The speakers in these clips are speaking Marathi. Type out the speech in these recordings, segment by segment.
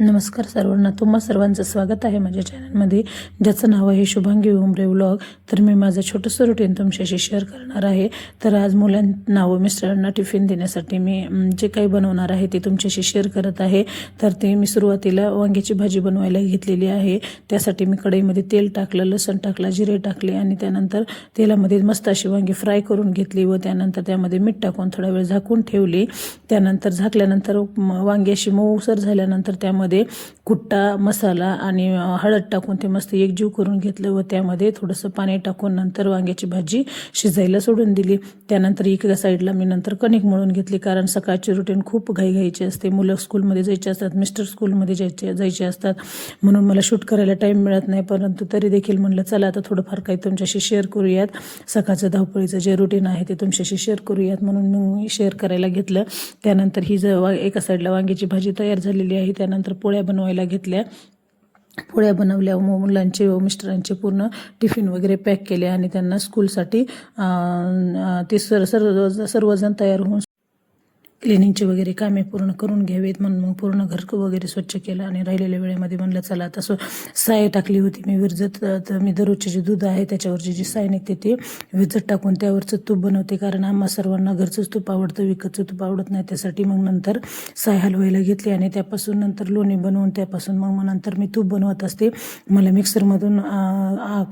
नमस्कार सर्वांना. तुम्हा सर्वांचं स्वागत आहे माझ्या चॅनलमध्ये ज्याचं नाव आहे शुभांगी उमरे व्लॉग तर मी माझं छोटंसं रुटीन तुमच्याशी शेअर करणार आहे. तर आज मुलांना व मिस्टरांना टिफिन देण्यासाठी मी जे काही बनवणार आहे ते तुमच्याशी शेअर करत आहे. तर ते मी सुरुवातीला वांग्याची भाजी बनवायला घेतलेली आहे. त्यासाठी मी कढईमध्ये तेल टाकलं लसण टाकलं जिरे टाकले आणि त्यानंतर तेलामध्ये मस्त अशी वांगी फ्राय करून घेतली व त्यानंतर त्यामध्ये मीठ टाकून थोडा वेळ झाकून ठेवली. त्यानंतर झाकल्यानंतर वांगी अशी मऊसर झाल्यानंतर त्यामध्ये कुट्टा मसाला आणि हळद टाकून ते मस्त एकजीव करून घेतलं व त्यामध्ये थोडंसं पाणी टाकून नंतर वांग्याची भाजी शिजायला सोडून दिली. त्यानंतर एका साईडला मी नंतर कणिक मळून घेतली कारण सकाळची रुटीन खूप घाईघाईची असते. मुलं स्कूलमध्ये जायचे असतात मिस्टर स्कूलमध्ये जायचे जायचे असतात. म्हणून मला शूट करायला टाईम मिळत नाही. परंतु तरी देखील म्हणलं चला आता थोडंफार काही तुमच्याशी शेअर करूयात. सकाळचं धावपळीचं जे रुटीन आहे ते तुमच्याशी शेअर करूयात. म्हणून मी शेअर करायला घेतलं. त्यानंतर ही जर वा एका साईडला वांग्याची भाजी तयार झालेली आहे. त्यानंतर पोळ्या बनवायला घेतल्या. पोळ्या बनवल्या व मुलांचे व मिस्टरांचे पूर्ण टिफिन वगैरे पॅक केले आणि त्यांना स्कूलसाठी ते सर सर्व सर्वजण तयार होऊन क्लिनिंगचे वगैरे कामे पूर्ण करून घ्यावेत म्हणून मग पूर्ण घर वगैरे स्वच्छ केलं आणि राहिलेल्या वेळेमध्ये म्हणलं चला आता सो साय टाकली होती मी विरजत. तर मी दररोजचे जे दूध आहे त्याच्यावरची जी साय निघते ते विरजत टाकून त्यावरचं तूप बनवते. कारण आम्हा सर्वांना घरचंच तूप आवडतं विकतचं तूप आवडत नाही. त्यासाठी मग नंतर साय हलवायला घेतली आणि त्यापासून नंतर लोणी बनवून त्यापासून मग मग नंतर मी तूप बनवत असते. मला मिक्सरमधून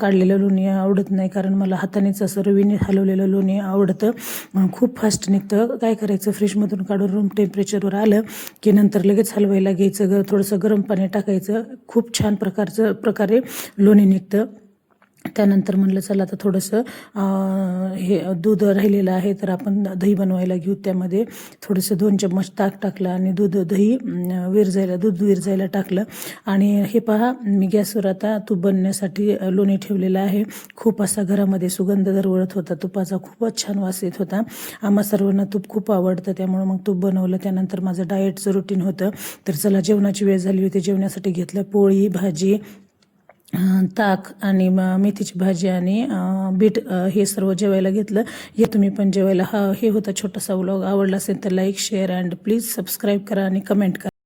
काढलेलं लोणी आवडत नाही. कारण मला हातानेच असं रवीने हलवलेलं लोणी आवडतं. मग खूप फास्ट निघतं. काय करायचं? फ्रीजमधून काढून रूम टेम्परेचरवर आलं की नंतर लगेच हलवायला घ्यायचं ग थोडंसं गरम पाणी टाकायचं. खूप छान प्रकारचं प्रकारे लोणी निघतं. त्यानंतर म्हणलं चला आता थोडंसं हे दूध राहिलेलं आहे तर आपण दही बनवायला घेऊ. त्यामध्ये थोडंसं दोन चम्मच ताक टाकलं आणि दूध दही विरजायला दूध विरजायला टाकलं. आणि हे पहा मी गॅसवर आता तूप बनण्यासाठी लोणी ठेवलेलं आहे. खूप असा घरामध्ये सुगंध दरवळत होता. तुपाचा खूपच छान वास येत होता. आम्हा सर्वांना तूप खूप आवडतं त्यामुळं मग तूप बनवलं. त्यानंतर माझं डाएटचं रुटीन होतं. तर चला जेवणाची वेळ झाली होती. जेवण्यासाठी घेतलं पोळी भाजी ताक आणि म- मेथीची भाजी आणि बीट हे सर्व जेवायला घेतलं. हे तुम्ही पण जेवायला हा हे होता छोटासा व्लॉग आवडला असेल तर like share and please subscribe करा आणि कमेंट करा.